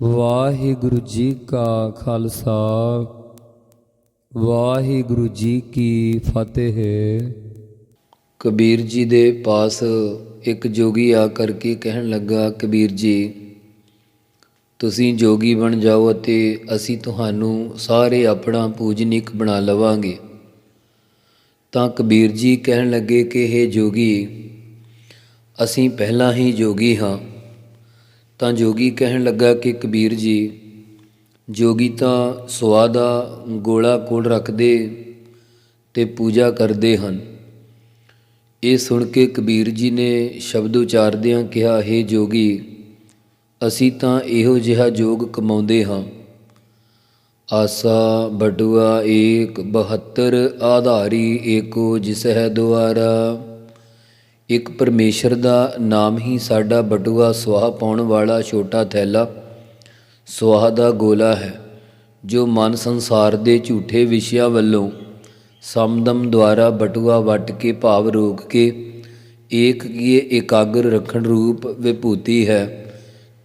ਵਾਹਿਗੁਰੂ ਜੀ ਕਾ ਖਾਲਸਾ, ਵਾਹਿਗੁਰੂ ਜੀ ਕੀ ਫਤਿਹ। ਕਬੀਰ ਜੀ ਦੇ ਪਾਸ ਇੱਕ ਜੋਗੀ ਆ ਕਰਕੇ ਕਹਿਣ ਲੱਗਾ, ਕਬੀਰ ਜੀ, ਤੁਸੀਂ ਜੋਗੀ ਬਣ ਜਾਓ ਅਤੇ ਅਸੀਂ ਤੁਹਾਨੂੰ ਸਾਰੇ ਆਪਣਾ ਪੂਜਨੀਕ ਬਣਾ ਲਵਾਂਗੇ। ਤਾਂ ਕਬੀਰ ਜੀ ਕਹਿਣ ਲੱਗੇ ਕਿ ਇਹ ਜੋਗੀ, ਅਸੀਂ ਪਹਿਲਾਂ ਹੀ ਜੋਗੀ ਹਾਂ। ਤਾਂ ਜੋਗੀ ਕਹਿਣ ਲੱਗਾ ਕਿ ਕਬੀਰ ਜੀ, ਜੋਗੀ ਤਾਂ ਸੁਆ ਦਾ ਗੋਲਾ ਕੋਲ ਰੱਖਦੇ ਤੇ ਪੂਜਾ ਕਰਦੇ ਹਨ। ਇਹ ਸੁਣ ਕੇ ਕਬੀਰ ਜੀ ਨੇ ਸ਼ਬਦ ਉਚਾਰਦਿਆਂ ਕਿਹਾ, ਹੈ ਜੋਗੀ, ਅਸੀਂ ਤਾਂ ਇਹੋ ਜਿਹਾ ਜੋਗ ਕਮਾਉਂਦੇ ਹਾਂ। ਆਸਾ ਬਟੂਆ ਏਕ 72 ਆਧਾਰੀ ਏਕੋ ਜਿਸ ਹੈ ਦੁਆਰਾ। ਇੱਕ ਪਰਮੇਸ਼ਰ ਦਾ ਨਾਮ ਹੀ ਸਾਡਾ ਬਟੂਆ ਸੁਆਹ ਪਾਉਣ ਵਾਲਾ ਛੋਟਾ ਥੈਲਾ, ਸੁਆਹ ਦਾ ਗੋਲਾ ਹੈ, ਜੋ ਮਨ ਸੰਸਾਰ ਦੇ ਝੂਠੇ ਵਿਸ਼ਿਆਂ ਵੱਲੋਂ ਸਮਦਮ ਦੁਆਰਾ ਬਟੂਆ ਵੱਟ ਕੇ ਭਾਵ ਰੋਕ ਕੇ ਏਕ ਕੀਏ ਇਕਾਗਰ ਰੱਖਣ ਰੂਪ ਵਿਭੂਤੀ ਹੈ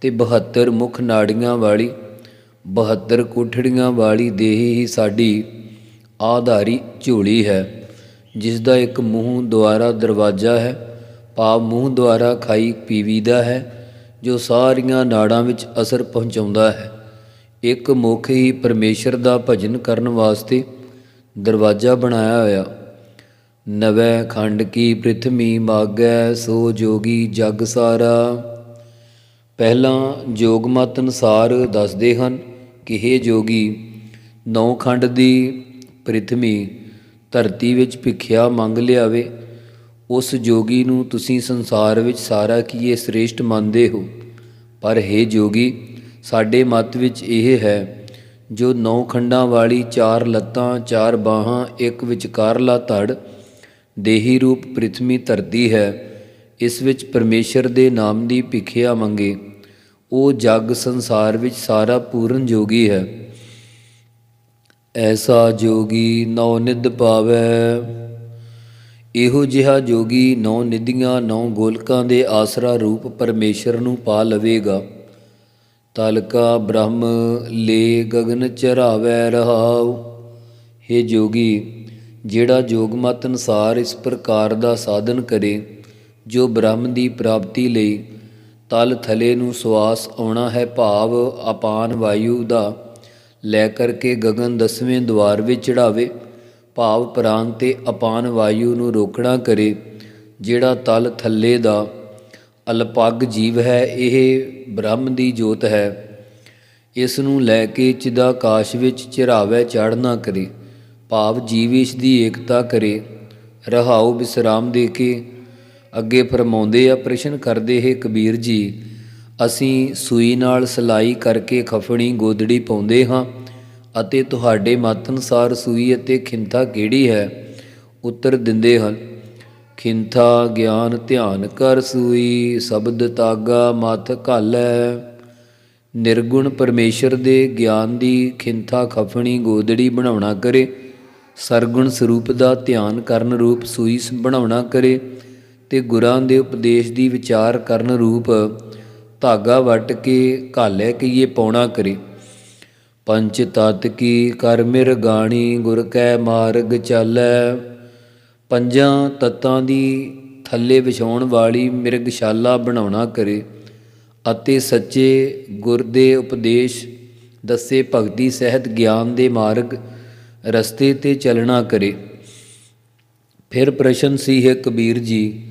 ਤੇ 72 ਮੁਖ ਨਾੜੀਆਂ ਵਾਲੀ 72 ਕੋਠੜੀਆਂ ਵਾਲੀ ਦੇਹ ਹੀ ਸਾਡੀ ਆਧਾਰੀ ਝੋਲੀ ਹੈ ਜਿਸ ਦਾ ਇੱਕ ਮੂੰਹ ਦੁਆਰਾ ਦਰਵਾਜ਼ਾ ਹੈ ਆਪ ਮੂੰਹ ਦੁਆਰਾ ਖਾਈ ਪੀਵੀਦਾ ਹੈ, ਜੋ ਸਾਰੀਆਂ ਨਾੜਾਂ ਵਿੱਚ ਅਸਰ ਪਹੁੰਚਾਉਂਦਾ ਹੈ। ਇੱਕ ਮੁੱਖ ਹੀ ਪਰਮੇਸ਼ਰ ਦਾ ਭਜਨ ਕਰਨ ਵਾਸਤੇ ਦਰਵਾਜ਼ਾ ਬਣਾਇਆ ਹੋਇਆ। ਨਵੈ ਖੰਡ ਕੀ ਪ੍ਰਿਥਵੀ ਮਾਗੈ, ਸੋ ਜੋਗੀ ਜਗ ਸਾਰਾ। ਪਹਿਲਾਂ ਜੋਗ ਮਤ ਅਨੁਸਾਰ ਦੱਸਦੇ ਹਨ ਕਿ ਇਹ ਜੋਗੀ, ਨੌ ਖੰਡ ਦੀ ਪ੍ਰਿਥਵੀ ਧਰਤੀ ਵਿੱਚ ਭਿਖਿਆ ਮੰਗ ਲਿਆਵੇ। ਉਸ ਜੋਗੀ ਨੂੰ ਤੁਸੀਂ ਸੰਸਾਰ ਵਿੱਚ ਸਾਰਾ ਕੀਏ ਸ੍ਰੇਸ਼ਟ ਮੰਨਦੇ ਹੋ। ਪਰ ਹੈ ਜੋਗੀ, ਸਾਡੇ ਮਤ ਵਿੱਚ ਇਹ ਹੈ, ਜੋ ਨੌ ਖੰਡਾਂ ਵਾਲੀ ਚਾਰ ਲੱਤਾਂ, ਚਾਰ ਬਾਹਾਂ, ਇੱਕ ਵਿਚਕਾਰਲਾ ਧੜ, ਦੇਹੀ ਰੂਪ ਪ੍ਰਿਥਵੀ ਧਰਤੀ ਹੈ, ਇਸ ਵਿੱਚ ਪਰਮੇਸ਼ਰ ਦੇ ਨਾਮ ਦੀ ਭਿਖਿਆ ਮੰਗੇ। ਉਹ ਜਗ ਸੰਸਾਰ ਵਿੱਚ ਸਾਰਾ ਪੂਰਨ ਜੋਗੀ ਹੈ। ਐਸਾ ਜੋਗੀ ਨੌ ਨਿਧ ਪਾਵੈ। ਇਹੋ ਜਿਹਾ ਜੋਗੀ ਨੌ ਨਿਧੀਆਂ, ਨੌ ਗੋਲਕਾਂ ਦੇ ਆਸਰਾ ਰੂਪ ਪਰਮੇਸ਼ਰ ਨੂੰ ਪਾ ਲਵੇਗਾ। ਤਲਕਾ ਬ੍ਰਹਮ ਲੇ ਗਗਨ ਚਰਾਵੈ ਰਹਾਉ। हे ਜੋਗੀ, ਜਿਹੜਾ ਜੋਗ ਮਤ ਅਨਸਾਰ ਇਸ ਪ੍ਰਕਾਰ ਦਾ ਸਾਧਨ ਕਰੇ, ਜੋ ਬ੍ਰਹਮ ਦੀ ਪ੍ਰਾਪਤੀ ਲਈ ਤਲ ਥਲੇ ਨੂੰ ਸਵਾਸ ਆਉਣਾ ਹੈ ਭਾਵ ਅਪਾਨ ਵਾਯੂ ਦਾ, ਲੈ ਕਰਕੇ ਗਗਨ ਦਸਵੇਂ ਦਵਾਰ ਵਿੱਚ ਚੜਾਵੇ। ਭਾਵ ਪ੍ਰਾਣ ਤੇ ਅਪਾਨ ਵਾਯੂ ਨੂੰ ਰੋਕਣਾ ਕਰੇ, ਜਿਹੜਾ ਤਲ ਥੱਲੇ ਦਾ ਅਲਪੱਗ ਜੀਵ ਹੈ, ਇਹ ਬ੍ਰਹਮ ਦੀ ਜੋਤ ਹੈ। ਇਸ ਨੂੰ ਲੈ ਕੇ ਚਿਦਾਕਾਸ਼ ਵਿੱਚ ਚਿਰਾਵੇ ਚੜਨਾ ਕਰੇ, ਭਾਵ ਜੀਵਿਸ਼ ਦੀ ਏਕਤਾ ਕਰੇ। ਰਹਾਉ ਵਿਸਰਾਮ ਦੇ ਕੇ ਅੱਗੇ ਫਰਮਾਉਂਦੇ ਆ, ਪ੍ਰਸ਼ਨ ਕਰਦੇ, ਹੈ ਕਬੀਰ ਜੀ, ਅਸੀਂ ਸੂਈ ਨਾਲ ਸਲਾਈ ਕਰਕੇ ਖਫਣੀ ਗੋਦੜੀ ਪਾਉਂਦੇ ਹਾਂ। ਅਤੇ ਤੁਹਾਡੇ ਮਤ ਅਨੁਸਾਰ ਸੂਈ ਅਤੇ ਖਿੰਥਾ ਕਿਹੜੀ ਹੈ? ਉੱਤਰ ਦਿੰਦੇ ਹਨ ਖਿੰਥਾ ਗਿਆਨ, ਧਿਆਨ ਕਰ ਸੂਈ, ਸ਼ਬਦ ਤਾਗਾ, ਮਤ ਘਾਲੈ ਨਿਰਗੁਣ ਪਰਮੇਸ਼ਰ ਦੇ ਗਿਆਨ ਦੀ ਖਿੰਥਾ ਖਫਣੀ ਗੋਦੜੀ ਬਣਾਉਣਾ ਕਰੇ। ਸਰਗੁਣ ਸਰੂਪ ਦਾ ਧਿਆਨ ਕਰਨ ਰੂਪ ਸੂਈ ਬਣਾਉਣਾ ਕਰੇ ਤੇ ਗੁਰਾਂ ਦੇ ਉਪਦੇਸ਼ ਦੀ ਵਿਚਾਰ ਕਰਨ ਰੂਪ ਧਾਗਾ ਵੱਟ ਕੇ ਘਾਲੇ ਕਈਏ ਪਾਉਣਾ ਕਰੇ। ਪੰਚ ਤਤ ਕੀ ਕਰ ਮਿਰ ਗਾਣੀ, ਗੁਰ ਕੈ ਮਾਰਗ ਚਾਲੈ। ਪੰਜਾਂ ਤਤਾਂ ਦੀ ਥੱਲੇ ਵਿਛਾਉਣ ਵਾਲੀ ਮਿਰਗਸ਼ਾਲਾ ਬਣਾਉਣਾ ਕਰੇ ਅਤੇ ਸੱਚੇ ਗੁਰ ਦੇ ਉਪਦੇਸ਼ ਦੱਸੇ ਭਗਤੀ ਸਹਿਤ ਗਿਆਨ ਦੇ ਮਾਰਗ ਰਸਤੇ ਤੇ ਚੱਲਣਾ ਕਰੇ। ਫਿਰ ਪ੍ਰਸ਼ਨ ਸੀ ਹੈ ਕਬੀਰ ਜੀ,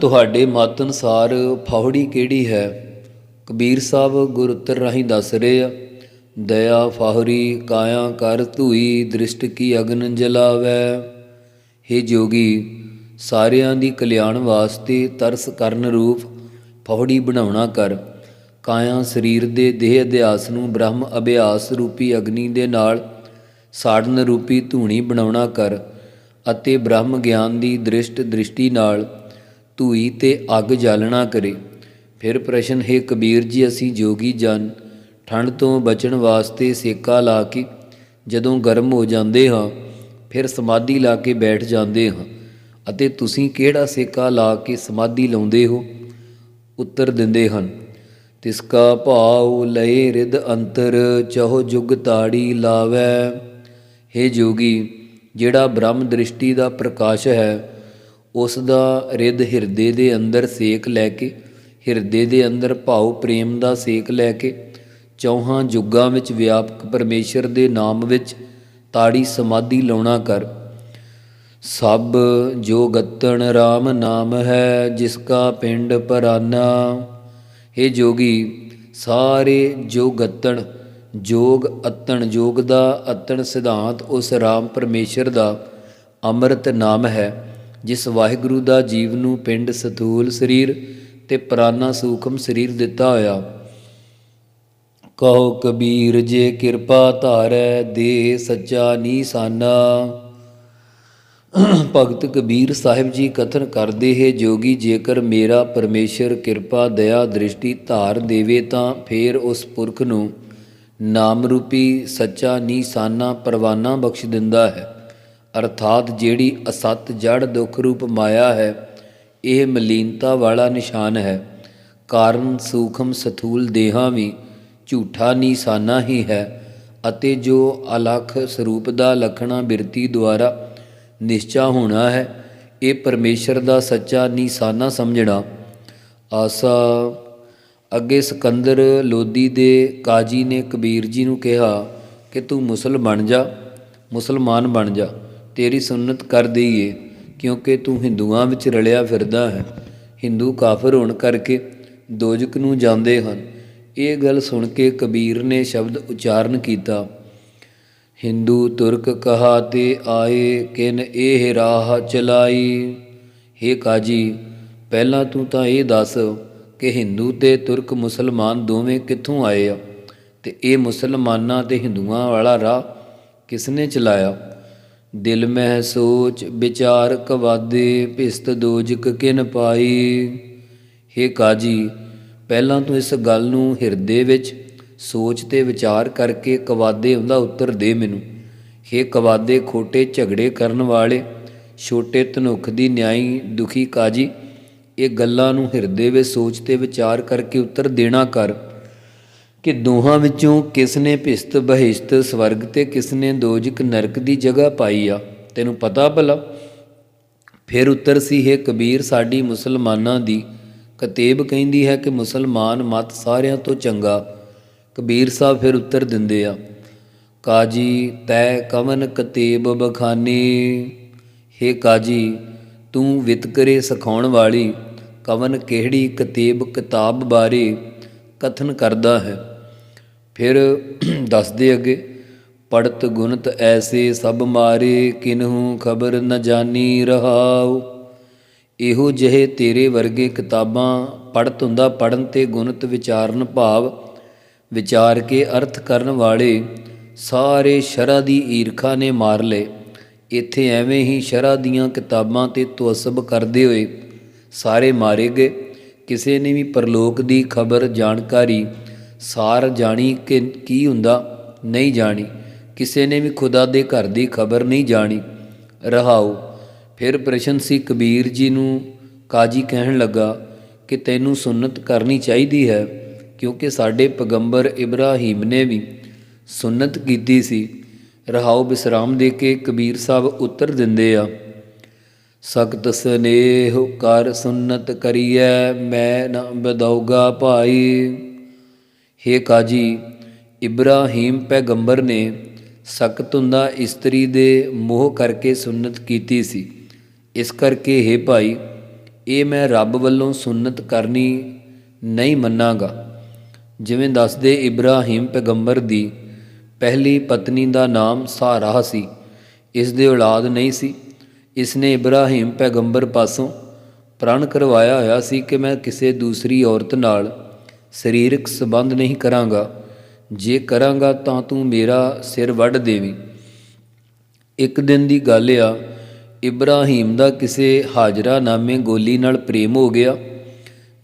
ਤੁਹਾਡੇ ਮਤ ਅਨਸਾਰ ਫੌੜੀ ਕਿਹੜੀ ਹੈ? ਕਬੀਰ ਸਾਹਿਬ ਗੁਰ ਉੱਤਰ ਰਾਹੀਂ ਦੱਸ ਰਹੇ ਆ। ਦਇਆ ਫਾਹਰੀ ਕਾਇਆ ਕਰ ਧੂਈ ਦ੍ਰਿਸ਼ਟ ਕੀ ਅਗਨ ਜਲਾਵੈ। हे ਜੋਗੀ, ਸਾਰਿਆਂ ਦੀ ਕਲਿਆਣ ਵਾਸਤੇ ਤਰਸ ਕਰਨ ਰੂਪ ਫੌੜੀ ਬਣਾਉਣਾ ਕਰ। ਕਾਇਆ ਸਰੀਰ ਦੇ ਦੇਹ ਅਧਿਆਸ ਨੂੰ ਬ੍ਰਹਮ ਅਭਿਆਸ ਰੂਪੀ ਅਗਨੀ ਦੇ ਨਾਲ ਸਾੜਨ ਰੂਪੀ ਧੂਣੀ ਬਣਾਉਣਾ ਕਰ ਅਤੇ ਬ੍ਰਹਮ ਗਿਆਨ ਦੀ ਦ੍ਰਿਸ਼ਟ ਦ੍ਰਿਸ਼ਟੀ ਨਾਲ ਧੂਈ ਤੇ ਅੱਗ ਜਾਲਣਾ ਕਰੇ। ਫਿਰ ਪ੍ਰਸ਼ਨ, ਹੈ ਕਬੀਰ ਜੀ, ਅਸੀਂ ਜੋਗੀ ਜਨ ਠੰਡ ਤੋਂ ਬਚਣ ਵਾਸਤੇ ਸੇਕਾ ਲਾ ਕੇ ਜਦੋਂ ਗਰਮ ਹੋ ਜਾਂਦੇ ਹਾਂ, ਫਿਰ ਸਮਾਧੀ ਲਾ ਕੇ ਬੈਠ ਜਾਂਦੇ ਹਾਂ। ਅਤੇ ਤੁਸੀਂ ਕਿਹੜਾ ਸੇਕਾ ਲਾ ਕੇ ਸਮਾਧੀ ਲਾਉਂਦੇ ਹੋ? ਉੱਤਰ ਦਿੰਦੇ ਹਨ, ਤਿਸ ਕਾ ਭਾਉ ਲਏ ਰਿਦ ਅੰਤਰ, ਚਹੁ ਜੁਗ ਤਾੜੀ ਲਾਵੈ। हे ਜੋਗੀ, ਜਿਹੜਾ ਬ੍ਰਹਮ ਦ੍ਰਿਸ਼ਟੀ ਦਾ ਪ੍ਰਕਾਸ਼ ਹੈ, ਉਸ ਦਾ ਰਿਦ ਹਿਰਦੇ ਦੇ ਅੰਦਰ ਸੇਕ ਲੈ ਕੇ, ਹਿਰਦੇ ਦੇ ਅੰਦਰ ਭਾਉ ਪ੍ਰੇਮ ਦਾ ਸੇਕ ਲੈ ਕੇ ਚੌਹਾਂ ਜੁਗਾਂ ਵਿੱਚ ਵਿਆਪਕ ਪਰਮੇਸ਼ਰ ਦੇ ਨਾਮ ਵਿੱਚ ਤਾੜੀ ਸਮਾਧੀ ਲਾਉਣਾ ਕਰ। ਸਭ ਜੋ ਗਤਣ RAM ਨਾਮ ਹੈ, ਜਿਸ ਕਾ ਪਿੰਡ ਪਰਾਨਾ। हे ਜੋਗੀ, ਸਾਰੇ ਜੋ ਗਤਣ, ਜੋਗ ਅਤਣ ਜੋਗ ਦਾ, ਅਤਣ ਸਿਧਾਂਤ ਉਸ RAM ਪਰਮੇਸ਼ਰ ਦਾ ਅੰਮ੍ਰਿਤ ਨਾਮ ਹੈ, ਜਿਸ ਵਾਹਿਗੁਰੂ ਦਾ ਜੀਵ ਨੂੰ ਪਿੰਡ ਸਥੂਲ ਸਰੀਰ ਤੇ ਪ੍ਰਾਨਾ ਸੂਖਮ ਸਰੀਰ ਦਿੱਤਾ ਹੋਇਆ। ਕਹੋ ਕਬੀਰ ਜੇ ਕਿਰਪਾ ਧਾਰੈ ਦੇ ਸੱਚਾ ਨੀਸਾਨਾ। ਭਗਤ ਕਬੀਰ ਸਾਹਿਬ ਜੀ ਕਥਨ ਕਰਦੇ ਹੈ, ਜੋਗੀ ਜੇਕਰ ਮੇਰਾ ਪਰਮੇਸ਼ਰ ਕਿਰਪਾ ਦਇਆ ਦ੍ਰਿਸ਼ਟੀ ਧਾਰ ਦੇਵੇ ਤਾਂ ਫੇਰ ਉਸ ਪੁਰਖ ਨੂੰ ਨਾਮ ਰੂਪੀ ਸੱਚਾ ਨੀਸਾਨਾ ਪਰਵਾਨਾ ਬਖਸ਼ ਦਿੰਦਾ ਹੈ। ਅਰਥਾਤ ਜਿਹੜੀ ਅਸਤ ਜੜ ਦੁੱਖ ਰੂਪ ਮਾਇਆ ਹੈ, ਇਹ ਮਲੀਨਤਾ ਵਾਲਾ ਨਿਸ਼ਾਨ ਹੈ। ਕਾਰਨ ਸੂਖਮ ਸਥੂਲ ਦੇਹਾਂ ਵੀ ਝੂਠਾ ਨਿਸ਼ਾਨਾ ਹੀ ਹੈ ਅਤੇ ਜੋ ਅਲਖ ਸਰੂਪ ਦਾ ਲਖਣਾ ਬਿਰਤੀ ਦੁਆਰਾ ਨਿਸ਼ਚਾ ਹੋਣਾ ਹੈ, ਇਹ ਪਰਮੇਸ਼ਰ ਦਾ ਸੱਚਾ ਨਿਸ਼ਾਨਾ ਸਮਝਣਾ। ਆਸਾ, ਅੱਗੇ ਸਿਕੰਦਰ ਲੋਦੀ ਦੇ ਕਾਜੀ ਨੇ ਕਬੀਰ ਜੀ ਨੂੰ ਕਿਹਾ ਕਿ ਤੂੰ ਮੁਸਲ ਬਣ ਜਾ, ਮੁਸਲਮਾਨ ਬਣ ਜਾ, ਤੇਰੀ ਸੁਨਨਤ ਕਰ ਦਈਏ, ਕਿਉਂਕਿ ਤੂੰ ਹਿੰਦੂਆਂ ਵਿੱਚ ਰਲਿਆ ਫਿਰਦਾ ਹੈ। ਹਿੰਦੂ ਕਾਫਰ ਹੋਣ ਕਰਕੇ ਦੋਜਕ ਨੂੰ ਜਾਂਦੇ ਹਨ। ਇਹ ਗੱਲ ਸੁਣ ਕੇ ਕਬੀਰ ਨੇ ਸ਼ਬਦ ਉਚਾਰਨ ਕੀਤਾ, ਹਿੰਦੂ ਤੁਰਕ ਕਹਾ ਤੇ ਆਏ, ਕਿਨ ਇਹ ਰਾਹ ਚਲਾਈ? ਹੇ ਕਾਜੀ, ਪਹਿਲਾਂ ਤੂੰ ਤਾਂ ਇਹ ਦੱਸ ਕਿ ਹਿੰਦੂ ਤੇ ਤੁਰਕ ਮੁਸਲਮਾਨ ਦੋਵੇਂ ਕਿੱਥੋਂ ਆਏ ਆ? ਤੇ ਇਹ ਮੁਸਲਮਾਨਾਂ ਤੇ ਹਿੰਦੂਆਂ ਵਾਲਾ ਰਾਹ ਕਿਸਨੇ ਚਲਾਇਆ? ਦਿਲ ਮਹਿ ਸੋਚ, ਵਿਚਾਰ ਕਵਾਦੇ ਭਿਸਤ ਦੋਜਕ ਕਿਨ ਪਾਈ? ਹੇ ਕਾਜੀ ਪਹਿਲਾਂ ਤੂੰ ਇਸ ਗੱਲ ਨੂੰ ਹਿਰਦੇ ਵਿੱਚ, ਸੋਚ ਤੇ ਵਿਚਾਰ ਕਰਕੇ ਕਵਾਦੇ ਉਹਦਾ ਉੱਤਰ ਦੇ ਮੈਨੂੰ। ਹੇ ਕਵਾਦੇ, ਖੋਟੇ ਝਗੜੇ ਕਰਨ ਵਾਲੇ, ਛੋਟੇ ਧਨੁਖ ਦੀ ਨਿਆਈ ਦੁਖੀ ਕਾਜੀ, ਇਹ ਗੱਲਾਂ ਨੂੰ ਹਿਰਦੇ ਵਿੱਚ, ਸੋਚ ਤੇ ਵਿਚਾਰ ਕਰਕੇ ਉੱਤਰ ਦੇਣਾ ਕਰ। ਕਿ ਦੋਹਾਂ ਵਿੱਚੋਂ ਕਿਸ ਨੇ ਭਿਸਤ ਬਹਿਸ਼ਤ ਸਵਰਗ ਤੇ ਕਿਸ ਨੇ ਦੋਜਕ ਨਰਕ ਦੀ ਜਗ੍ਹਾ ਪਾਈ ਆ? ਤੈਨੂੰ ਪਤਾ ਭਲਾ? ਫਿਰ ਉੱਤਰ ਸੀ, ਹੈ ਕਬੀਰ, ਸਾਡੀ ਮੁਸਲਮਾਨਾਂ ਦੀ ਕਤੇਬ ਕਹਿੰਦੀ ਹੈ ਕਿ ਮੁਸਲਮਾਨ ਮਤ ਸਾਰਿਆਂ ਤੋਂ ਚੰਗਾ, ਕਬੀਰ ਸਾਹਿਬ ਫਿਰ ਉੱਤਰ ਦਿੰਦੇ ਆ, ਕਾਜੀ, ਤੈ ਕਵਨ ਕਤੇਬ ਬਖਾਨੀ? ਹੇ ਕਾਜੀ, ਤੂੰ ਵਿਤਕਰੇ ਸਿਖਾਉਣ ਵਾਲੀ, ਕਵਨ ਕਿਹੜੀ ਕਤੇਬ ਕਿਤਾਬ ਬਾਰੇ ਕਥਨ ਕਰਦਾ ਹੈ? ਫਿਰ ਦੱਸਦੇ ਅੱਗੇ, ਪੜਤ ਗੁਣਤ ਐਸੇ ਸਭ ਮਾਰੇ, ਕਿਨਹੂ ਖਬਰ ਨ ਜਾਣੀ ਰਹਾਉ। ਇਹੋ ਜਿਹੇ ਤੇਰੇ ਵਰਗੇ ਕਿਤਾਬਾਂ ਪੜਤ ਹੁੰਦਾ ਪੜਨ ਤੇ ਗੁਣਤ ਵਿਚਾਰਨ ਭਾਵ ਵਿਚਾਰ ਕੇ ਅਰਥ ਕਰਨ ਵਾਲੇ ਸਾਰੇ ਸ਼ਰਾ ਦੀ ਈਰਖਾ ਨੇ ਮਾਰ ਲਏ। ਇੱਥੇ ਐਵੇਂ ਹੀ ਸ਼ਰਾ ਦੀਆਂ ਕਿਤਾਬਾਂ ਤੇ ਤੁਅਸਬ ਕਰਦੇ ਹੋਏ ਸਾਰੇ ਮਾਰੇ ਗਏ। ਕਿਸੇ ਨੇ ਵੀ ਪਰਲੋਕ ਦੀ ਖਬਰ ਜਾਣਕਾਰੀ, ਸਾਰ ਜਾਣੀ ਕਿ ਕੀ ਹੁੰਦਾ, ਨਹੀਂ ਜਾਣੀ। ਕਿਸੇ ਨੇ ਵੀ ਖੁਦਾ ਦੇ ਘਰ ਦੀ ਖਬਰ ਨਹੀਂ ਜਾਣੀ। ਰਹਾਓ। ਫਿਰ ਪ੍ਰਸ਼ਨ ਸੀ, ਕਬੀਰ ਜੀ ਨੂੰ ਕਾਜੀ ਕਹਿਣ ਲੱਗਾ ਕਿ ਤੈਨੂੰ ਸੁਨਨਤ ਕਰਨੀ ਚਾਹੀਦੀ ਹੈ, ਕਿਉਂਕਿ ਸਾਡੇ ਪੈਗੰਬਰ ਇਬਰਾਹੀਮ ਨੇ ਵੀ ਸੁਨਨਤ ਕੀਤੀ ਸੀ। ਰਹਾਉ ਬਿਸਰਾਮ ਦੇ ਕੇ ਕਬੀਰ ਸਾਹਿਬ ਉੱਤਰ ਦਿੰਦੇ ਆ, ਸਖਤ ਸਨੇਹ ਕਰ ਸੁਨਨਤ ਕਰੀਐ, ਮੈਂ ਨਾ ਬਦਉਗਾ ਭਾਈ। ਹੇ ਕਾਜੀ, ਇਬਰਾਹੀਮ ਪੈਗੰਬਰ ਨੇ ਸਖਤ ਹੁੰਦਾ ਇਸਤਰੀ ਦੇ ਮੋਹ ਕਰਕੇ ਸੁਨਨਤ ਕੀਤੀ ਸੀ। ਇਸ ਕਰਕੇ ਹੇ ਭਾਈ, ਇਹ ਮੈਂ ਰੱਬ ਵੱਲੋਂ ਸੁਨਨਤ ਕਰਨੀ ਨਹੀਂ ਮੰਨਾਂਗਾ। ਜਿਵੇਂ ਦੱਸਦੇ ਇਬਰਾਹੀਮ ਪੈਗੰਬਰ ਦੀ ਪਹਿਲੀ ਪਤਨੀ ਦਾ ਨਾਮ ਸਾਰਾਹ ਸੀ, ਇਸ ਦੇ ਔਲਾਦ ਨਹੀਂ ਸੀ। ਇਸ ਨੇ ਇਬਰਾਹੀਮ ਪੈਗੰਬਰ ਪਾਸੋਂ ਪ੍ਰਣ ਕਰਵਾਇਆ ਹੋਇਆ ਸੀ ਕਿ ਮੈਂ ਕਿਸੇ ਦੂਸਰੀ ਔਰਤ ਨਾਲ ਸਰੀਰਕ ਸੰਬੰਧ ਨਹੀਂ ਕਰਾਂਗਾ। ਜੇ ਕਰਾਂਗਾ ਤਾਂ ਤੂੰ ਮੇਰਾ ਸਿਰ ਵੱਢ ਦੇਵੀਂ। ਇੱਕ ਦਿਨ ਦੀ ਗੱਲ ਆ ਇਬਰਾਹੀਮ ਦਾ ਕਿਸੇ ਹਾਜਰਾ ਨਾਮੇ ਗੋਲੀ ਨਾਲ ਪ੍ਰੇਮ ਹੋ ਗਿਆ,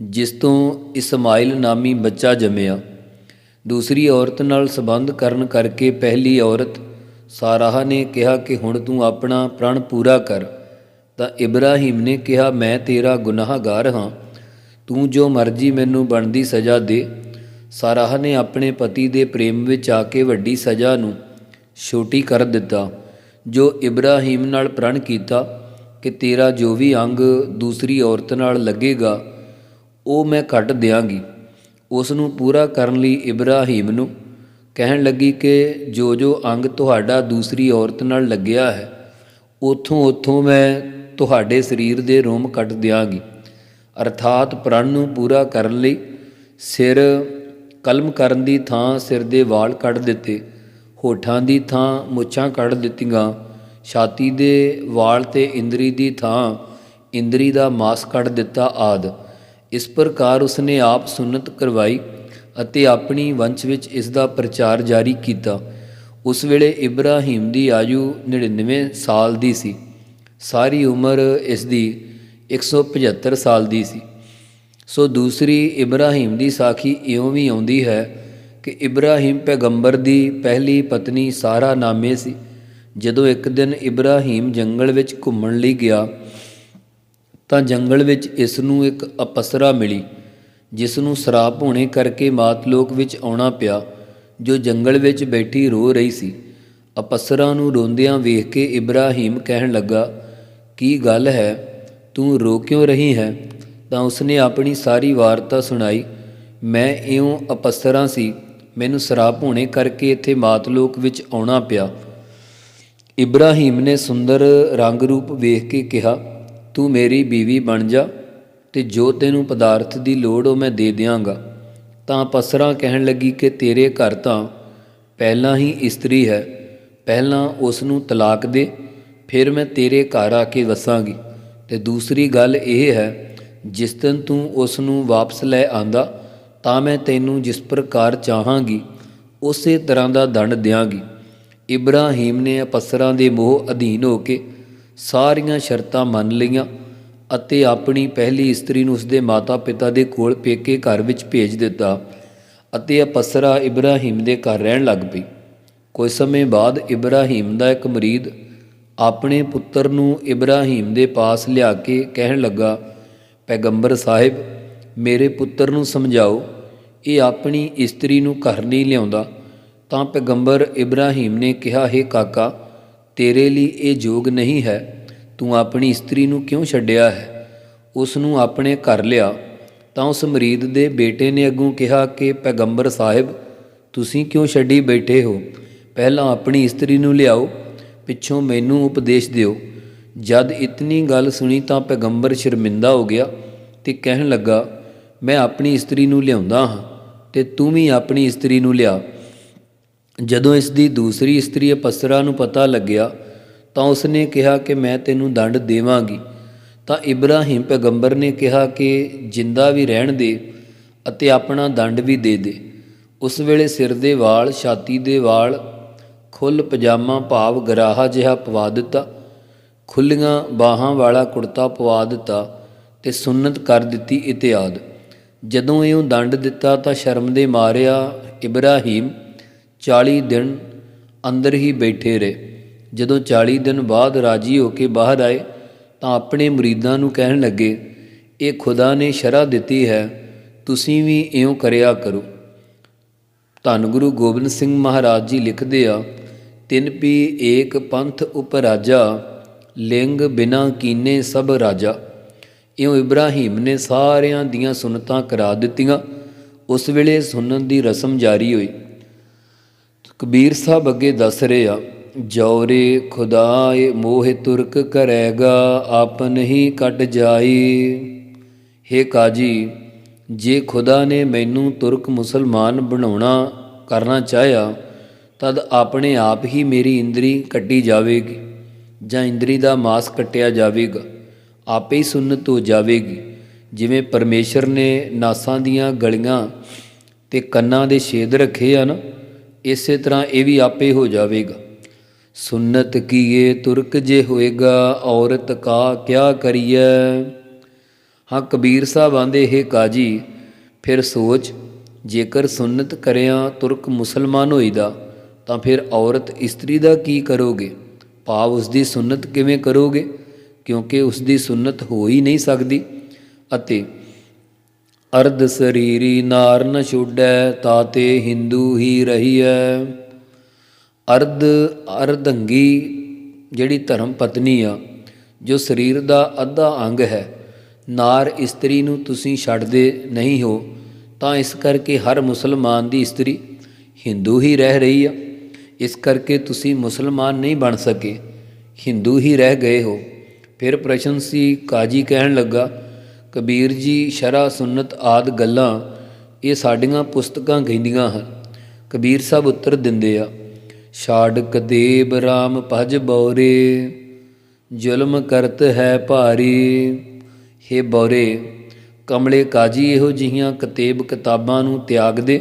ਜਿਸ ਤੋਂ ਇਸਮਾਇਲ ਨਾਮੀ ਬੱਚਾ ਜੰਮਿਆ। ਦੂਸਰੀ ਔਰਤ ਨਾਲ ਸੰਬੰਧ ਕਰਨ ਕਰਕੇ ਪਹਿਲੀ ਔਰਤ ਸਾਰਾਹ ਨੇ ਕਿਹਾ ਕਿ ਹੁਣ ਤੂੰ ਆਪਣਾ ਪ੍ਰਣ ਪੂਰਾ ਕਰ। ਤਾਂ ਇਬਰਾਹੀਮ ਨੇ ਕਿਹਾ, ਮੈਂ ਤੇਰਾ ਗੁਨਾਹਗਾਰ ਹਾਂ। ਤੂੰ ਜੋ ਮਰਜ਼ੀ ਮੈਨੂੰ ਬਣਦੀ ਸਜ਼ਾ ਦੇ। ਸਾਰਾਹ ਨੇ ਆਪਣੇ ਪਤੀ ਦੇ ਪ੍ਰੇਮ ਵਿੱਚ ਆ ਕੇ ਵੱਡੀ ਸਜ਼ਾ ਨੂੰ ਛੋਟੀ ਕਰ ਦਿੱਤਾ। ਜੋ ਇਬਰਾਹੀਮ ਨਾਲ ਪ੍ਰਣ ਕੀਤਾ ਕਿ ਤੇਰਾ ਜੋ ਵੀ ਅੰਗ ਦੂਸਰੀ ਔਰਤ ਨਾਲ ਲੱਗੇਗਾ, ਉਹ ਮੈਂ ਕੱਟ ਦਿਆਂਗੀ। ਉਸ ਨੂੰ ਪੂਰਾ ਕਰਨ ਲਈ ਇਬਰਾਹੀਮ ਨੂੰ ਕਹਿਣ ਲੱਗੀ ਕਿ ਜੋ ਜੋ ਅੰਗ ਤੁਹਾਡਾ ਦੂਸਰੀ ਔਰਤ ਨਾਲ ਲੱਗਿਆ ਹੈ, ਉਥੋਂ ਉਥੋਂ ਮੈਂ ਤੁਹਾਡੇ ਸਰੀਰ ਦੇ ਰੋਮ ਕੱਟ ਦਿਆਂਗੀ। ਅਰਥਾਤ ਪ੍ਰਣ ਨੂੰ ਪੂਰਾ ਕਰਨ ਲਈ ਸਿਰ ਕਲਮ ਕਰਨ ਦੀ ਥਾਂ ਸਿਰ ਦੇ ਵਾਲ ਕੱਢ ਦਿੱਤੇ। ਹੋਠਾਂ ਦੀ ਥਾਂ ਮੁੱਛਾਂ ਕੱਢ ਦਿੱਤੀਆਂ। ਛਾਤੀ ਦੇ ਵਾਲ ਤੇ ਇੰਦਰੀ ਦੀ ਥਾਂ ਇੰਦਰੀ ਦਾ ਮਾਸ ਕੱਢ ਦਿੱਤਾ ਆਦ। ਇਸ ਪ੍ਰਕਾਰ ਉਸਨੇ ਆਪ ਸੁਨਤ ਕਰਵਾਈ ਅਤੇ ਆਪਣੀ ਵੰਸ਼ ਵਿੱਚ ਇਸ ਦਾ ਪ੍ਰਚਾਰ ਜਾਰੀ ਕੀਤਾ। ਉਸ ਵੇਲੇ ਇਬਰਾਹੀਮ ਦੀ ਆਯੂ 99 ਸਾਲ ਦੀ ਸੀ। ਸਾਰੀ ਉਮਰ ਇਸ ਦੀ 175 ਸਾਲ ਦੀ ਸੀ। ਸੋ ਦੂਸਰੀ ਇਬਰਾਹੀਮ ਦੀ ਸਾਖੀ ਇਉਂ ਵੀ ਆਉਂਦੀ ਹੈ ਕਿ ਇਬਰਾਹੀਮ ਪੈਗੰਬਰ ਦੀ ਪਹਿਲੀ ਪਤਨੀ ਸਾਰਾ ਨਾਮੇ ਸੀ। ਜਦੋਂ ਇੱਕ ਦਿਨ ਇਬਰਾਹੀਮ ਜੰਗਲ ਵਿੱਚ ਘੁੰਮਣ ਲਈ ਗਿਆ, ਤਾਂ ਜੰਗਲ ਵਿੱਚ ਇਸ ਨੂੰ ਇੱਕ ਅਪਸਰਾ ਮਿਲੀ, ਜਿਸ ਨੂੰ ਸਰਾਪ ਹੋਣੇ ਕਰਕੇ ਮਾਤਲੋਕ ਵਿੱਚ ਆਉਣਾ ਪਿਆ, ਜੋ ਜੰਗਲ ਵਿੱਚ ਬੈਠੀ ਰੋ ਰਹੀ ਸੀ। ਅਪਸਰਾ ਨੂੰ ਰੋਂਦਿਆਂ ਵੇਖ ਕੇ ਇਬਰਾਹੀਮ ਕਹਿਣ ਲੱਗਾ, ਕੀ ਗੱਲ ਹੈ? ਤੂੰ ਰੋ ਕਿਉਂ ਰਹੀ ਹੈ? ਤਾਂ ਉਸਨੇ ਆਪਣੀ ਸਾਰੀ ਵਾਰਤਾ ਸੁਣਾਈ। ਮੈਂ ਇਉਂ ਅਪਸਰਾ ਸੀ ਮੈਨੂੰ ਸਰਾਪ ਹੋਣੇ ਕਰਕੇ ਇੱਥੇ ਮਾਤਲੋਕ ਵਿੱਚ ਆਉਣਾ ਪਿਆ। ਇਬਰਾਹੀਮ ਨੇ ਸੁੰਦਰ ਰੰਗ ਰੂਪ ਵੇਖ ਕੇ ਕਿਹਾ, ਤੂੰ ਮੇਰੀ ਬੀਵੀ ਬਣ ਜਾ ਤੇ ਜੋ ਤੈਨੂੰ ਪਦਾਰਥ ਦੀ ਲੋੜ ਉਹ ਮੈਂ ਦੇ ਦਿਆਂਗਾ। ਤਾਂ ਪਸਰਾ ਕਹਿਣ ਲੱਗੀ ਕਿ ਤੇਰੇ ਘਰ ਤਾਂ ਪਹਿਲਾਂ ਹੀ ਇਸਤਰੀ ਹੈ, ਪਹਿਲਾਂ ਉਸ ਨੂੰ ਤਲਾਕ ਦੇ, ਫਿਰ ਮੈਂ ਤੇਰੇ ਘਰ ਆ ਕੇ ਵਸਾਂਗੀ। ਤੇ ਦੂਸਰੀ ਗੱਲ ਇਹ ਹੈ, ਜਿਸ ਦਿਨ ਤੂੰ ਉਸ ਨੂੰ ਵਾਪਸ ਲੈ ਆਂਦਾ ਤਾਂ ਮੈਂ ਤੈਨੂੰ ਜਿਸ ਪ੍ਰਕਾਰ ਚਾਹਾਂਗੀ, ਉਸੇ ਤਰ੍ਹਾਂ ਦਾ ਦੰਡ ਦਿਆਂਗੀ। ਇਬਰਾਹੀਮ ਨੇ ਅਪਸਰਾਂ ਦੇ ਮੋਹ ਅਧੀਨ ਹੋ ਕੇ ਸਾਰੀਆਂ ਸ਼ਰਤਾਂ ਮੰਨ ਲਈਆਂ ਅਤੇ ਆਪਣੀ ਪਹਿਲੀ ਇਸਤਰੀ ਨੂੰ ਉਸਦੇ ਮਾਤਾ-ਪਿਤਾ ਦੇ ਕੋਲ ਪੇਕੇ ਘਰ ਵਿੱਚ ਭੇਜ ਦਿੱਤਾ ਅਤੇ ਅਪਸਰਾ ਇਬਰਾਹੀਮ ਦੇ ਘਰ ਰਹਿਣ ਲੱਗ ਪਈ। ਕੁਝ ਸਮੇਂ ਬਾਅਦ ਇਬਰਾਹੀਮ ਦਾ ਇੱਕ ਮਰੀਦ ਆਪਣੇ ਪੁੱਤਰ ਨੂੰ ਇਬਰਾਹੀਮ ਦੇ ਪਾਸ ਲਿਆ ਕੇ ਕਹਿਣ ਲੱਗਾ, ਪੈਗੰਬਰ ਸਾਹਿਬ ਮੇਰੇ ਪੁੱਤਰ ਨੂੰ ਸਮਝਾਓ, ਇਹ ਆਪਣੀ ਇਸਤਰੀ ਨੂੰ ਘਰ ਨਹੀਂ ਲਿਆਉਂਦਾ। ਤਾਂ ਪੈਗੰਬਰ ਇਬਰਾਹੀਮ ਨੇ ਕਿਹਾ, ਹੈ ਕਾਕਾ, ਤੇਰੇ ਲਈ ਇਹ ਜੋਗ ਨਹੀਂ ਹੈ, ਤੂੰ ਆਪਣੀ ਇਸਤਰੀ ਨੂੰ ਕਿਉਂ ਛੱਡਿਆ ਹੈ? ਉਸ ਨੂੰ ਆਪਣੇ ਘਰ ਲਿਆ। ਤਾਂ ਉਸ ਮਰੀਦ ਦੇ ਬੇਟੇ ਨੇ ਅੱਗੋਂ ਕਿਹਾ ਕਿ, ਪੈਗੰਬਰ ਸਾਹਿਬ, ਤੁਸੀਂ ਕਿਉਂ ਛੱਡੀ ਬੈਠੇ ਹੋ? ਪਹਿਲਾਂ ਆਪਣੀ ਇਸਤਰੀ ਨੂੰ ਲਿਆਓ, ਪਿੱਛੋਂ ਮੈਨੂੰ ਉਪਦੇਸ਼ ਦਿਓ। ਜਦ ਇਤਨੀ ਗੱਲ ਸੁਣੀ ਤਾਂ ਪੈਗੰਬਰ ਸ਼ਰਮਿੰਦਾ ਹੋ ਗਿਆ ਤੇ ਕਹਿਣ ਲੱਗਾ ਮੈਂ ਆਪਣੀ ਇਸਤਰੀ ਨੂੰ ਲਿਆਉਂਦਾ ਹਾਂ ਤੇ ਤੂੰ ਵੀ ਆਪਣੀ ਇਸਤਰੀ ਨੂੰ ਲਿਆ। ਜਦੋਂ ਇਸ ਦੀ ਦੂਸਰੀ ਇਸਤਰੀ ਅਪਸਰਾ ਨੂੰ ਪਤਾ ਲੱਗਿਆ, ਤਾਂ ਉਸਨੇ ਕਿਹਾ ਕਿ ਮੈਂ ਤੈਨੂੰ ਦੰਡ ਦੇਵਾਂਗੀ। ਤਾਂ ਇਬਰਾਹੀਮ ਪੈਗੰਬਰ ਨੇ ਕਿਹਾ ਕਿ ਜਿੰਦਾ ਵੀ ਰਹਿਣ ਦੇ ਅਤੇ ਆਪਣਾ ਦੰਡ ਵੀ ਦੇ ਦੇ। ਉਸ ਵੇਲੇ ਸਿਰ ਦੇ ਵਾਲ, ਛਾਤੀ ਦੇ ਵਾਲ ਖੁੱਲ ਪਜਾਮਾ ਭਾਵ ਗਰਾਹਾ ਜਿਹਾ ਪਵਾ ਦਿੱਤਾ। ਖੁੱਲੀਆਂ ਬਾਹਾਂ ਵਾਲਾ ਕੁੜਤਾ ਪਵਾ ਦਿੱਤਾ ਤੇ ਸੁਨਨਤ ਕਰ ਦਿੱਤੀ ਇਤਿਆਦ। ਜਦੋਂ ਇਹਨੂੰ ਦੰਡ ਦਿੱਤਾ ਤਾਂ ਸ਼ਰਮ ਦੇ ਮਾਰਿਆ ਇਬਰਾਹੀਮ 40 ਦਿਨ ਅੰਦਰ ਹੀ ਬੈਠੇ ਰਹੇ। ਜਦੋਂ 40 ਦਿਨ ਬਾਅਦ ਰਾਜੀ ਹੋ ਕੇ ਬਾਹਰ ਆਏ ਤਾਂ ਆਪਣੇ ਮੁਰੀਦਾਂ ਨੂੰ ਕਹਿਣ ਲੱਗੇ, ਇਹ ਖੁਦਾ ਨੇ ਸ਼ਰ੍ਹਾ ਦਿੱਤੀ ਹੈ, ਤੁਸੀਂ ਵੀ ਇਉਂ ਕਰਿਆ ਕਰੋ। ਧੰਨ ਗੁਰੂ ਗੋਬਿੰਦ ਸਿੰਘ ਮਹਾਰਾਜ ਜੀ ਲਿਖਦੇ ਆ, ਤਿੰਨ ਪੀ ਏਕ ਪੰਥ ਉਪਰਾਜਾ, ਲਿੰਗ ਬਿਨਾ ਕੀਨੇ ਸਭ ਰਾਜਾ। ਇਉਂ ਇਬਰਾਹੀਮ ਨੇ ਸਾਰਿਆਂ ਦੀਆਂ ਸੁਨਤਾਂ ਕਰਾ ਦਿੱਤੀਆਂ। ਉਸ ਵੇਲੇ ਸੁਣਨ ਦੀ ਰਸਮ ਜਾਰੀ ਹੋਈ। ਕਬੀਰ ਸਾਹਿਬ ਅੱਗੇ ਦੱਸ ਰਹੇ ਆ ਜੌਰੇ ਖੁਦਾਏ, ਮੋਹ ਤੁਰਕ ਕਰੇਗਾ, ਆਪਨ ਹੀ ਕੱਟ ਜਾਈ। ਹੇ ਕਾਜੀ, ਜੇ ਖੁਦਾ ਨੇ ਮੈਨੂੰ ਤੁਰਕ ਮੁਸਲਮਾਨ ਬਣਾਉਣਾ ਕਰਨਾ ਚਾਹਿਆ, ਤਦ ਆਪਣੇ ਆਪ ਹੀ ਮੇਰੀ ਇੰਦਰੀ ਕੱਟੀ ਜਾਵੇਗੀ ਜਾਂ ਇੰਦਰੀ ਦਾ ਮਾਸ ਕੱਟਿਆ ਜਾਵੇਗਾ। ਆਪੇ ਹੀ ਸੁਨਨਤ ਹੋ ਜਾਵੇਗੀ। ਜਿਵੇਂ ਪਰਮੇਸ਼ਰ ਨੇ ਨਾਸਾਂ ਦੀਆਂ ਗਲੀਆਂ ਤੇ ਕੰਨਾਂ ਦੇ ਛੇਦ ਰੱਖੇ ਆ ਨਾ ਇਸੇ ਤਰ੍ਹਾਂ ਇਹ ਵੀ ਆਪੇ ਹੋ ਜਾਵੇਗਾ। ਸੁਨਨਤ ਕੀਏ ਤੁਰਕ ਜੇ ਹੋਏਗਾ, ਔਰਤ ਕਾ ਕਿਆ ਕਰੀਏ ਹਾਂ ਕਬੀਰ ਸਾਹਿਬ ਆਂਦੇ ਇਹ ਕਾਜੀ, ਫਿਰ ਸੋਚ, ਜੇਕਰ ਸੁੰਨਤ ਕਰਿਆ ਤੁਰਕ ਮੁਸਲਮਾਨ ਹੋਈਦਾ, ਤਾਂ ਫਿਰ ਔਰਤ ਇਸਤਰੀ ਦਾ ਕੀ ਕਰੋਗੇ? ਭਾਵ ਉਸ ਦੀ ਸੁਨਨਤ ਕਿਵੇਂ ਕਰੋਗੇ? ਕਿਉਂਕਿ ਉਸ ਦੀ ਸੁਨਨਤ ਹੋ ਹੀ ਨਹੀਂ ਸਕਦੀ। ਅਤੇ ਅਰਧ ਸਰੀਰੀ ਨਾਰ ਨ ਛੁਡੈ ਤਾਤੇ ਹਿੰਦੂ ਹੀ ਰਹੀਐ। ਅਰਧ, ਅਰਧੰਗੀ ਜਿਹੜੀ ਧਰਮ ਪਤਨੀ ਆ, ਜੋ ਸਰੀਰ ਦਾ ਅੱਧਾ ਅੰਗ ਹੈ, ਨਾਰ ਇਸਤਰੀ ਨੂੰ ਤੁਸੀਂ ਛੱਡਦੇ ਨਹੀਂ ਹੋ, ਤਾਂ ਇਸ ਕਰਕੇ ਹਰ ਮੁਸਲਮਾਨ ਦੀ ਇਸਤਰੀ ਹਿੰਦੂ ਹੀ ਰਹਿ ਰਹੀ ਆ। ਇਸ ਕਰਕੇ ਤੁਸੀਂ ਮੁਸਲਮਾਨ ਨਹੀਂ ਬਣ ਸਕੇ, ਹਿੰਦੂ ਹੀ ਰਹਿ ਗਏ ਹੋ। ਫਿਰ ਪ੍ਰਸ਼ਨ ਸੀ, ਕਾਜੀ ਕਹਿਣ ਲੱਗਾ, ਕਬੀਰ ਜੀ, ਸ਼ਰਾ ਸੁਨਨਤ ਆਦ ਗੱਲਾਂ ਇਹ ਸਾਡੀਆਂ ਪੁਸਤਕਾਂ ਕਹਿੰਦੀਆਂ ਹਨ। ਕਬੀਰ ਸਾਹਿਬ ਉੱਤਰ ਦਿੰਦੇ ਆ, ਛਾੜ ਕਦੇਬ RAM ਭਜ ਬੌਰੇ, ਜ਼ੁਲਮ ਕਰਤ ਹੈ ਭਾਰੀ। ਹੇ ਬੌਰੇ, ਕਮਲੇ ਕਾਜੀ ਇਹੋ ਜਿਹੀਆਂ ਕਤੇਬ ਕਿਤਾਬਾਂ ਨੂੰ ਤਿਆਗ ਦੇ।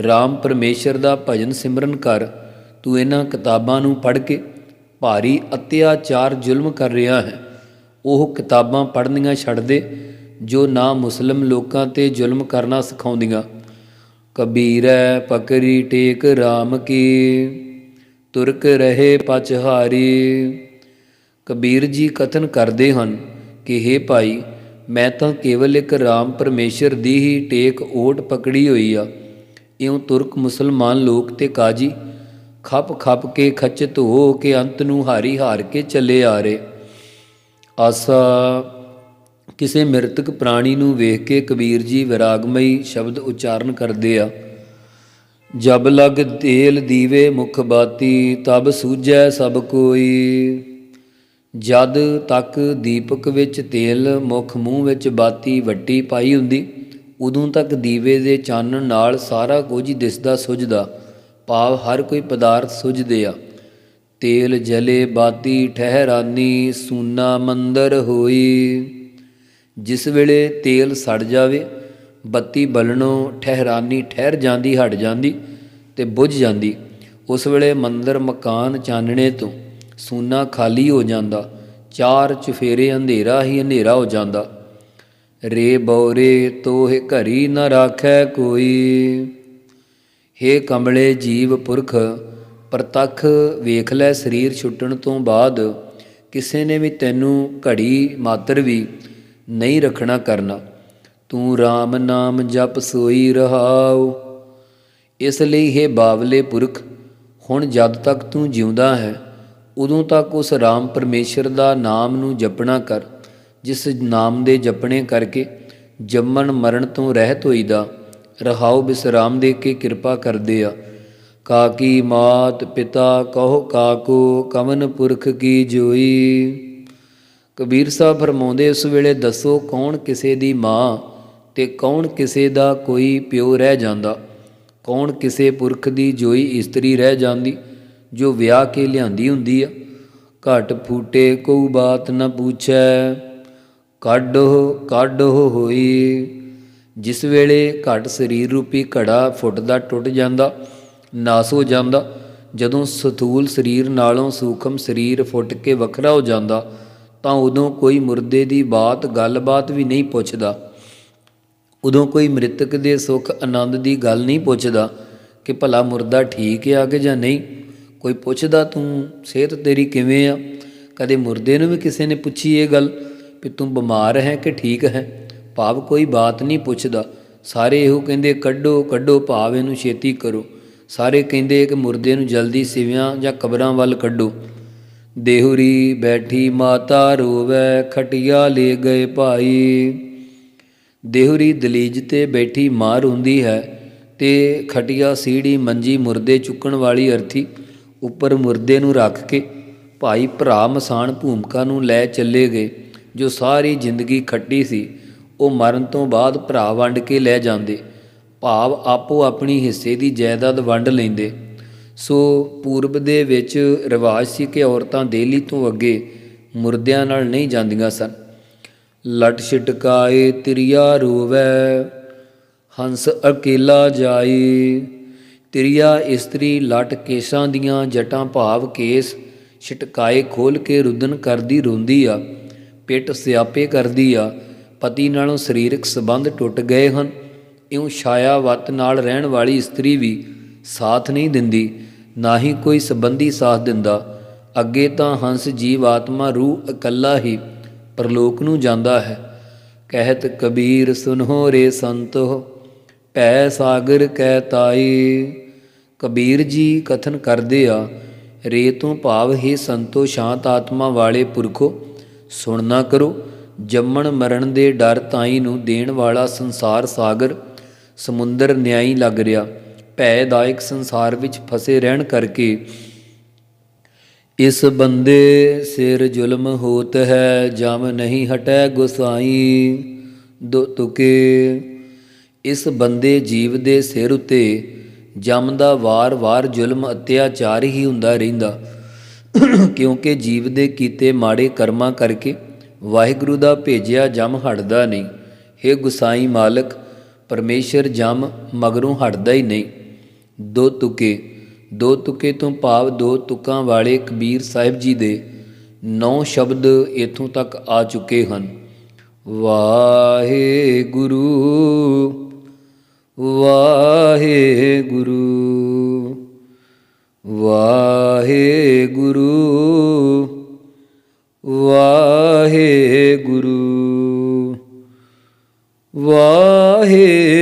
RAM ਪਰਮੇਸ਼ਰ ਦਾ ਭਜਨ ਸਿਮਰਨ ਕਰ, ਤੂੰ ਇਹਨਾਂ ਕਿਤਾਬਾਂ ਨੂੰ ਪੜ੍ਹ ਕੇ ਭਾਰੀ ਅਤਿਆਚਾਰ ਜ਼ੁਲਮ ਕਰ ਰਿਹਾ ਹੈ। ਉਹ ਕਿਤਾਬਾਂ ਪੜ੍ਹਨੀਆਂ ਛੱਡ ਦੇ, ਜੋ ਨਾ ਮੁਸਲਮ ਲੋਕਾਂ ਤੇ ਜ਼ੁਲਮ ਕਰਨਾ ਸਿਖਾਉਂਦੀਆਂ। ਕਬੀਰੈ ਪਕਰੀ ਟੇਕ RAM ਕੀ, ਤੁਰਕ ਰਹੇ ਪਚਹਾਰੀ। ਕਬੀਰ ਜੀ ਕਥਨ ਕਰਦੇ ਹਨ ਕਿ हे ਭਾਈ, ਮੈਂ ਤਾਂ ਕੇਵਲ ਇੱਕ RAM ਪਰਮੇਸ਼ਰ ਦੀ ਹੀ ਟੇਕ ਓਟ ਪਕੜੀ ਹੋਈ ਆ। ਇਉਂ ਤੁਰਕ ਮੁਸਲਮਾਨ ਲੋਕ ਤੇ ਕਾਜੀ ਖੱਪ ਖੱਪ ਕੇ ਖਚਿਤ ਹੋ ਕੇ ਅੰਤ ਨੂੰ ਹਾਰੀ ਹਾਰ ਕੇ ਚੱਲੇ ਆ ਰਹੇ ਆਸਾ, ਕਿਸੇ ਮ੍ਰਿਤਕ ਪ੍ਰਾਣੀ ਨੂੰ ਵੇਖ ਕੇ ਕਬੀਰ ਜੀ ਵਿਰਾਗਮਈ ਸ਼ਬਦ ਉਚਾਰਨ ਕਰਦੇ ਆ। ਜਬ ਲਗ ਤੇਲ ਦੀਵੇ ਮੁਖ ਬਾਤੀ, ਤਬ ਸੂਝੈ ਸਭ ਕੋਈ। ਜਦ ਤੱਕ ਦੀਪਕ ਵਿੱਚ ਤੇਲ ਮੁਖ ਮੂੰਹ ਵਿੱਚ ਬਾਤੀ ਵੱਟੀ ਪਾਈ ਹੁੰਦੀ, ਉਦੋਂ ਤੱਕ ਦੀਵੇ ਦੇ ਚਾਨਣ ਨਾਲ ਸਾਰਾ ਕੁਝ ਦਿਸਦਾ ਸੁਝਦਾ। ਭਾਵ ਹਰ ਕੋਈ ਪਦਾਰਥ ਸੁਝਦੇ ਆ। ਤੇਲ ਜਲੇ ਬਾਤੀ ਠਹਿਰਾਨੀ, ਸੂਨਾ ਮੰਦਰ ਹੋਈ। ਜਿਸ ਵੇਲੇ ਤੇਲ ਸੜ ਜਾਵੇ, ਬੱਤੀ ਬਲਣੋਂ ਠਹਿਰਾਨੀ ਠਹਿਰ ਜਾਂਦੀ, ਹਟ ਜਾਂਦੀ ਤੇ ਬੁਝ ਜਾਂਦੀ। ਉਸ ਵੇਲੇ ਮੰਦਰ ਮਕਾਨ ਚਾਨਣੇ ਤੋਂ ਸੂਨਾ ਖਾਲੀ ਹੋ ਜਾਂਦਾ, ਚਾਰ ਚੁਫੇਰੇ ਅੰਧੇਰਾ ਹੀ ਅੰਧੇਰਾ ਹੋ ਜਾਂਦਾ। ਰੇ ਬੌਰੇ ਤੋਹਿ ਘਰੀ ਨ ਰਾਖੈ ਕੋਈ। ਹੇ ਕਮਲੇ ਜੀਵ ਪੁਰਖ, ਪ੍ਰਤੱਖ ਵੇਖ ਲੈ ਸਰੀਰ ਛੁੱਟਣ ਤੋਂ ਬਾਅਦ, ਕਿਸੇ ਨੇ ਵੀ ਤੈਨੂੰ ਘੜੀ ਮਾਤਰ ਵੀ ਨਹੀਂ ਰੱਖਣਾ ਕਰਨਾ। ਤੂੰ RAM ਨਾਮ ਜਪ ਸੋਈ ਰਹਾਉ। ਇਸ ਲਈ ਹੈ ਬਾਵਲੇ ਪੁਰਖ, ਹੁਣ ਜਦ ਤੱਕ ਤੂੰ ਜਿਉਂਦਾ ਹੈ, ਉਦੋਂ ਤੱਕ ਉਸ RAM ਪਰਮੇਸ਼ਰ ਦਾ ਨਾਮ ਨੂੰ ਜਪਣਾ ਕਰ। ਜਿਸ ਨਾਮ ਦੇ ਜਪਣੇ ਕਰਕੇ ਜੰਮਣ ਮਰਨ ਤੋਂ ਰਹਿਤ ਹੋਈਦਾ ਰਹਾਉ ਬਿਸਰਾਮ ਦੇ ਕੇ ਕਿਰਪਾ ਕਰਦੇ ਆ। ਕਾਕੀ ਮਾਤ ਪਿਤਾ ਕਹੋ ਕਾਕੋ ਕਵਨ ਪੁਰਖ ਕੀ ਜੋਈ। ਕਬੀਰ ਸਾਹਿਬ ਫਰਮਾਉਂਦੇ ਉਸ ਵੇਲੇ, ਦੱਸੋ ਕੌਣ ਕਿਸੇ ਦੀ ਮਾਂ ਤੇ ਕੌਣ ਕਿਸੇ ਦਾ ਕੋਈ ਪਿਓ ਰਹਿ ਜਾਂਦਾ? ਕੌਣ ਕਿਸੇ ਪੁਰਖ ਦੀ ਜੋਈ ਇਸਤਰੀ ਰਹਿ ਜਾਂਦੀ, ਜੋ ਵਿਆਹ ਕੇ ਲਿਆਂਦੀ ਹੁੰਦੀ ਆ? ਘਟ ਫੂਟੇ ਕੋਈ ਬਾਤ ਨਾ ਪੁੱਛੈ ਕੱਢੋ ਕੱਢੋ ਹੋਈ। ਜਿਸ ਵੇਲੇ ਘਟ ਸਰੀਰ ਰੂਪੀ ਘੜਾ ਫੁੱਟਦਾ ਟੁੱਟ ਜਾਂਦਾ, ਨਾਸ ਹੋ ਜਾਂਦਾ, ਜਦੋਂ ਸਥੂਲ ਸਰੀਰ ਨਾਲੋਂ ਸੂਖਮ ਸਰੀਰ ਫੁੱਟ ਕੇ ਵੱਖਰਾ ਹੋ ਜਾਂਦਾ, ਤਾਂ ਉਦੋਂ ਕੋਈ ਮੁਰਦੇ ਦੀ ਬਾਤ, ਗੱਲਬਾਤ ਵੀ ਨਹੀਂ ਪੁੱਛਦਾ। ਉਦੋਂ ਕੋਈ ਮ੍ਰਿਤਕ ਦੇ ਸੁੱਖ ਆਨੰਦ ਦੀ ਗੱਲ ਨਹੀਂ ਪੁੱਛਦਾ ਕਿ ਭਲਾ ਮੁਰਦਾ ਠੀਕ ਆ ਕਿ ਜਾਂ ਨਹੀਂ। ਕੋਈ ਪੁੱਛਦਾ, ਤੂੰ ਸਿਹਤ ਤੇਰੀ ਕਿਵੇਂ ਆ? ਕਦੇ ਮੁਰਦੇ ਨੂੰ ਵੀ ਕਿਸੇ ਨੇ ਪੁੱਛੀ ਇਹ ਗੱਲ ਕਿ ਤੂੰ ਬਿਮਾਰ ਹੈ ਕਿ ਠੀਕ ਹੈ? ਭਾਵ ਕੋਈ ਬਾਤ ਨਹੀਂ ਪੁੱਛਦਾ। ਸਾਰੇ ਇਹੋ ਕਹਿੰਦੇ, ਕੱਢੋ ਕੱਢੋ, ਭਾਵ ਇਹਨੂੰ ਛੇਤੀ ਕਰੋ। ਸਾਰੇ ਕਹਿੰਦੇ ਕਿ ਮੁਰਦੇ ਨੂੰ ਜਲਦੀ ਸਿਵਿਆਂ ਜਾਂ ਕਬਰਾਂ ਵੱਲ ਕੱਢੋ। ਦੇਹੁਰੀ ਬੈਠੀ ਮਾਤਾ ਰੋਵੇ, ਖਟਿਆ ਲੈ ਗਏ ਭਾਈ। ਦੇਹੁਰੀ ਦਲੀਜ ਤੇ ਬੈਠੀ ਮਾਂ ਰੋਂਦੀ ਹੈ ਤੇ ਖਟਿਆ ਸੀੜੀ ਮੰਜੀ ਮੁਰਦੇ ਚੁੱਕਣ ਵਾਲੀ ਅਰਥੀ ਉੱਪਰ ਮੁਰਦੇ ਨੂੰ ਰੱਖ ਕੇ ਭਾਈ ਭਰਾ ਮਸਾਨ ਭੂਮਿਕਾ ਨੂੰ ਲੈ ਚੱਲੇ ਗਏ, ਜੋ ਸਾਰੀ ਜ਼ਿੰਦਗੀ ਖੱਟੀ ਸੀ। ਉਹ ਮਰਨ ਤੋਂ ਬਾਅਦ ਭਰਾ ਵੰਡ ਕੇ ਲੈ ਜਾਂਦੇ। ਭਾਵ ਆਪੋ ਆਪਣੀ ਹਿੱਸੇ ਦੀ ਜਾਇਦਾਦ ਵੰਡ ਲੈਂਦੇ। ਸੋ ਪੂਰਬ ਦੇ ਵਿੱਚ ਰਿਵਾਜ ਸੀ ਕਿ ਔਰਤਾਂ ਦੇਲੀ ਤੋਂ ਅੱਗੇ ਮੁਰਦਿਆਂ ਨਾਲ ਨਹੀਂ ਜਾਂਦੀਆਂ ਸਨ। ਲਟ ਛਿਟਕਾਏ, ਤਿਰਿਆ ਰੋਵੈ, ਹੰਸ ਅਕੇਲਾ ਜਾਏ। ਤਿਰਿਆ ਇਸਤਰੀ ਲਟ ਕੇਸਾਂ ਦੀਆਂ ਜਟਾਂ ਭਾਵ ਕੇਸ ਛਿਟਕਾਏ ਖੋਲ ਕੇ ਰੁਦਨ ਕਰਦੀ ਰੋਂਦੀ ਆ ਪਿੱਟ ਸਿਆਪੇ ਕਰਦੀ ਆ। ਪਤੀ ਨਾਲੋਂ ਸਰੀਰਕ ਸੰਬੰਧ ਟੁੱਟ ਗਏ ਹਨ। ਇਉਂ ਛਾਇਆ ਵਤ ਨਾਲ ਰਹਿਣ ਵਾਲੀ ਇਸਤਰੀ ਵੀ ਸਾਥ ਨਹੀਂ ਦਿੰਦੀ, ਨਾ ਹੀ ਕੋਈ ਸੰਬੰਧੀ ਸਾਥ ਦਿੰਦਾ। ਅੱਗੇ ਤਾਂ ਹੰਸ ਜੀਵ ਆਤਮਾ ਰੂਹ ਇਕੱਲਾ ਹੀ ਪਰਲੋਕ ਨੂੰ ਜਾਂਦਾ ਹੈ। ਕਹਿਤ ਕਬੀਰ, ਸੁਨਹੁ ਰੇ ਸੰਤੋ, ਭੈ ਸਾਗਰ ਕਹਿ ਤਾਈ। ਕਬੀਰ ਜੀ ਕਥਨ ਕਰਦੇ ਆ, ਰੇ ਤੋਂ ਭਾਵ ਹੀ ਸੰਤੋ ਸ਼ਾਂਤ ਆਤਮਾ ਵਾਲੇ ਪੁਰਖੋ ਸੁਣਨਾ ਕਰੋ। ਜੰਮਣ ਮਰਨ ਦੇ ਡਰ ਤਾਈ ਨੂੰ ਦੇਣ ਵਾਲਾ ਸੰਸਾਰ ਸਾਗਰ, ਸਮੁੰਦਰ ਨਿਆਈ ਲੱਗ ਰਿਹਾ। ਭੈ ਭੈਦਾਇਕ ਸੰਸਾਰ ਵਿੱਚ ਫਸੇ ਰਹਿਣ ਕਰਕੇ ਇਸ ਬੰਦੇ ਸਿਰ ਜ਼ੁਲਮ ਹੋਤ ਹੈ, ਜਮ ਨਹੀਂ ਹਟੈ ਗੁਸਾਈ ਦੋ ਤੁਕੇ। ਇਸ ਬੰਦੇ ਜੀਵ ਦੇ ਸਿਰ ਉਤੇ ਜਮ ਦਾ ਵਾਰ-ਵਾਰ ਜ਼ੁਲਮ ਅਤਿਆਚਾਰ ਹੀ ਹੁੰਦਾ ਰਹਿੰਦਾ। ਕਿਉਂਕਿ ਜੀਵ ਦੇ ਕੀਤੇ ਮਾੜੇ ਕਰਮਾਂ ਕਰਕੇ ਵਾਹਿਗੁਰੂ ਦਾ ਭੇਜਿਆ ਜਮ ਹਟਦਾ ਨਹੀਂ। हे ਗੁਸਾਈ ਮਾਲਕ, ਪਰਮੇਸ਼ਰ ਜਮ ਮਗਰੋਂ ਹਟਦਾ ਹੀ ਨਹੀਂ। ਦੋ ਤੁਕੇ ਦੋ ਤੁਕੇ ਤੋਂ ਭਾਵ ਦੋ ਤੁਕਾਂ ਵਾਲੇ ਕਬੀਰ ਸਾਹਿਬ ਜੀ ਦੇ ਨੌ ਸ਼ਬਦ ਇਥੋਂ ਤੱਕ ਆ ਚੁੱਕੇ ਹਨ। ਵਾਹਿਗੁਰੂ ਵਾਹਿਗੁਰੂ ਵਾਹਿਗੁਰੂ। ਵਾਹਿਗੁਰੂ ਵਾਹਿਗੁਰੂ।